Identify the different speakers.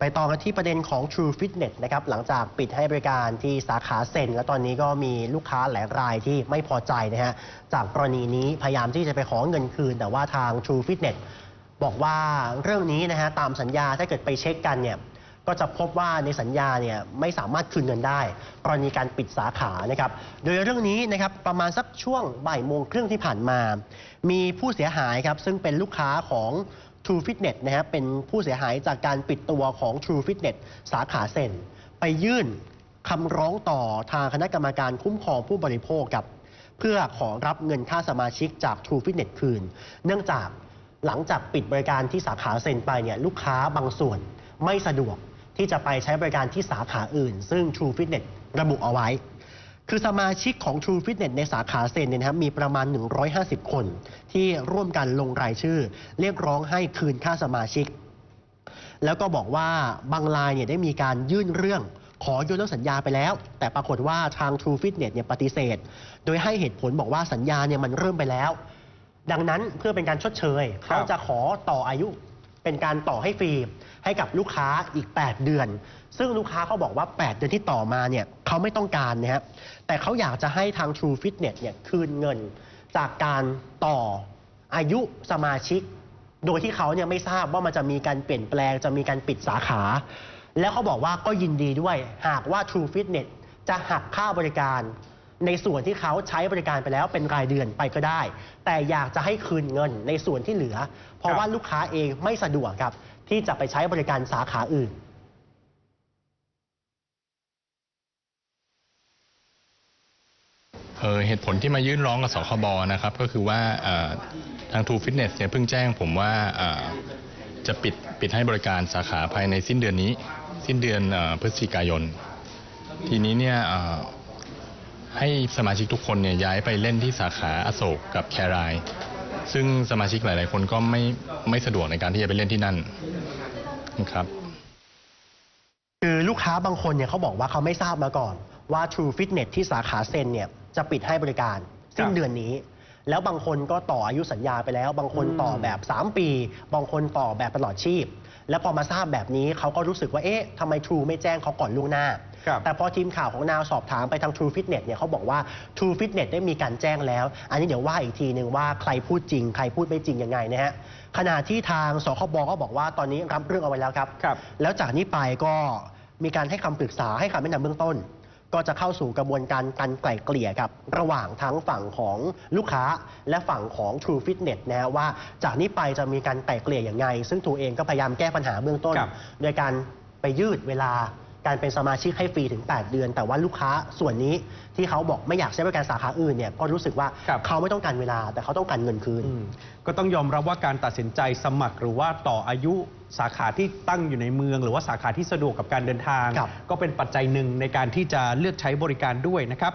Speaker 1: ไปต่อกันที่ประเด็นของ True Fitness นะครับหลังจากปิดให้บริการที่สาขาเซนและตอนนี้ก็มีลูกค้าหลายรายที่ไม่พอใจนะฮะจากกรณีนี้พยายามที่จะไปขอเงินคืน แต่ว่าทาง True Fitness บอกว่าเรื่องนี้นะฮะตามสัญญาถ้าเกิดไปเช็คกันเนี่ยก็จะพบว่าในสัญญาเนี่ยไม่สามารถคืนเงินได้ กรณีการปิดสาขานะครับ โดยเรื่องนี้นะครับประมาณสักช่วงบ่ายโมงครึ่งที่ผ่านมา มีผู้เสียหายครับซึ่งเป็นลูกค้าของ True Fitness นะฮะเป็นผู้เสียหายจากการปิดตัวของ True Fitness สาขาเซนไปยื่นคำร้องต่อทางคณะกรรมการคุ้มครองผู้บริโภคครับ เพื่อขอรับเงินค่าสมาชิกจาก True Fitness คืน เนื่องจากหลังจากปิดบริการที่สาขาเซนไปเนี่ยลูกค้าบางส่วนไม่สะดวกที่จะไปใช้บริการที่สาขาอื่น ซึ่ง True Fitness ระบุเอาไว้ คือสมาชิกของ True Fitness ในสาขาเซนเนี่ยนะครับมีประมาณ 150 คน ที่ร่วมกันลงรายชื่อ เรียกร้องให้คืนค่าสมาชิก แล้วก็บอกว่าบางรายเนี่ยได้มีการยื่นเรื่องขอยกเลิกสัญญาไปแล้ว แต่ปรากฏว่าทาง True Fitness เนี่ยปฏิเสธ โดยให้เหตุผลบอกว่าสัญญาเนี่ยมันเริ่มไปแล้ว ดังนั้นเพื่อเป็นการชดเชย
Speaker 2: ครับ
Speaker 1: เขาจะขอต่ออายุ เป็นการต่อให้ฟรีให้กับลูกค้าอีก 8 เดือน ซึ่งลูกค้าเขาบอกว่า 8 เดือนที่ต่อมาเนี่ยเขาไม่ต้องการนะฮะแต่เขาอยากจะให้ทาง True Fitness เนี่ยคืนเงินจากการต่ออายุสมาชิก โดยที่เขาเนี่ยไม่ทราบว่ามันจะมีการเปลี่ยนแปลง จะมีการปิดสาขา แล้วเขาบอกว่าก็ยินดีด้วย หากว่า True Fitness จะหักค่าบริการ ในส่วนที่เขาใช้บริการไปแล้วเป็นรายเดือนไปก็ได้ แต่อยากจะให้คืนเงินในส่วนที่เหลือ เพราะว่าลูกค้าเองไม่สะดวกครับ ที่จะไปใช้บริการสาขาอื่น
Speaker 3: เออเหตุผลที่มายื่นร้องกับสคบนะครับ ก็คือว่าเอ่อทาง True Fitness เนี่ยเพิ่งแจ้งผมว่าเอ่อจะปิดปิดให้บริการสาขาภายในสิ้นเดือนนี้ สิ้นเดือนเอ่อพฤศจิกายน ทีนี้เนี่ยเอ่อ ให้สมาชิกทุกคนเนี่ยย้ายไปเล่นที่สาขาอโศกกับแคราย ซึ่งสมาชิกหลาย ๆ คนก็ไม่ไม่สะดวกในการที่จะไปเล่นที่นั่นนะครับ
Speaker 1: คือลูกค้าบางคนเนี่ยเขาบอกว่าเขาไม่ทราบมาก่อน ว่า True Fitness ที่สาขาเซนเนี่ยจะปิดให้บริการสิ้นเดือนนี้ แล้วบางคนก็ต่ออายุสัญญาไปแล้ว บางคนต่อแบบ 3 ปี บางคนต่อแบบตลอดชีพ แล้วพอมาทราบแบบนี้เขาก็รู้สึกว่าเอ๊ะทำไม True ไม่แจ้งเขาก่อนล่วงหน้า
Speaker 2: ครับ
Speaker 1: แต่พอทีมข่าวของนาวสอบถามไปทาง True Fitness เนี่ยเขาบอกว่า True Fitness ได้มีการแจ้งแล้ว อันนี้เดี๋ยวว่าอีกทีหนึ่งว่าใครพูดจริง ใครพูดไม่จริงยังไงนะฮะขณะที่ทางสคบก็บอกว่าตอนนี้รับเรื่องเอาไว้แล้วครับ
Speaker 2: ครับ
Speaker 1: แล้วจากนี้ไปก็มีการให้คำปรึกษาให้คำแนะนำเบื้องต้น ก็จะเข้าสู่กระบวนการการไกล่เกลี่ยครับระหว่างทั้งฝั่งของลูกค้าและฝั่งของ True Fitness นะฮะว่าจากนี้ไปจะมีการไกล่เกลี่ยอย่างไง ซึ่งทูเองก็พยายามแก้ปัญหาเบื้องต้น
Speaker 2: ครับ
Speaker 1: โดยการไปยืดเวลา การเป็นสมาชิกให้ฟรีถึง 8 เดือน แต่ว่าลูกค้าส่วนนี้ที่เขาบอกไม่อยากใช้บริการสาขาอื่นเนี่ยก็รู้สึกว่า
Speaker 2: ครับ
Speaker 1: เขาไม่ต้องการเวลา แต่เขาต้องการเงินคืน
Speaker 2: อืมก็ต้องยอมรับว่าการตัดสินใจสมัครหรือว่าต่ออายุสาขาที่ตั้งอยู่ในเมือง หรือว่าสาขาที่สะดวกกับการเดินทาง
Speaker 1: ครับ
Speaker 2: ก็เป็นปัจจัยหนึ่งในการที่จะเลือกใช้บริการด้วยนะครับ